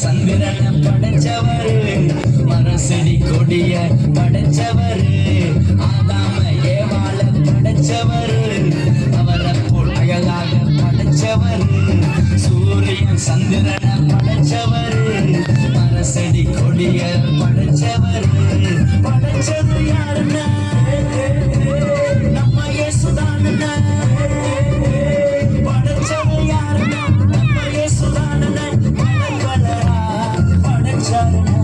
சந்திரனை படைச்சவரு மரம் செடி கொடிய படைச்சவரு ஆதாம ஏவாள படைச்சவரு அவரை போல் அழகாக படைச்சவரு சூரியன் சந்திரனை படைச்சவர். shining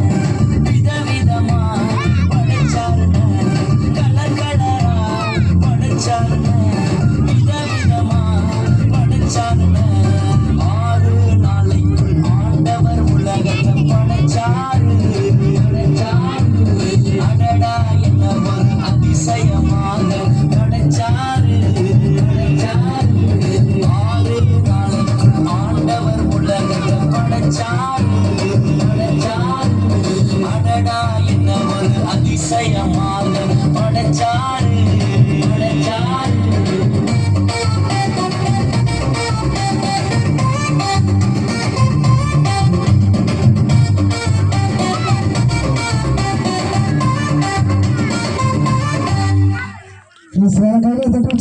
அடடா என்ன ஒரு அதிசயமாக படைச்சாரு படைச்சாரு.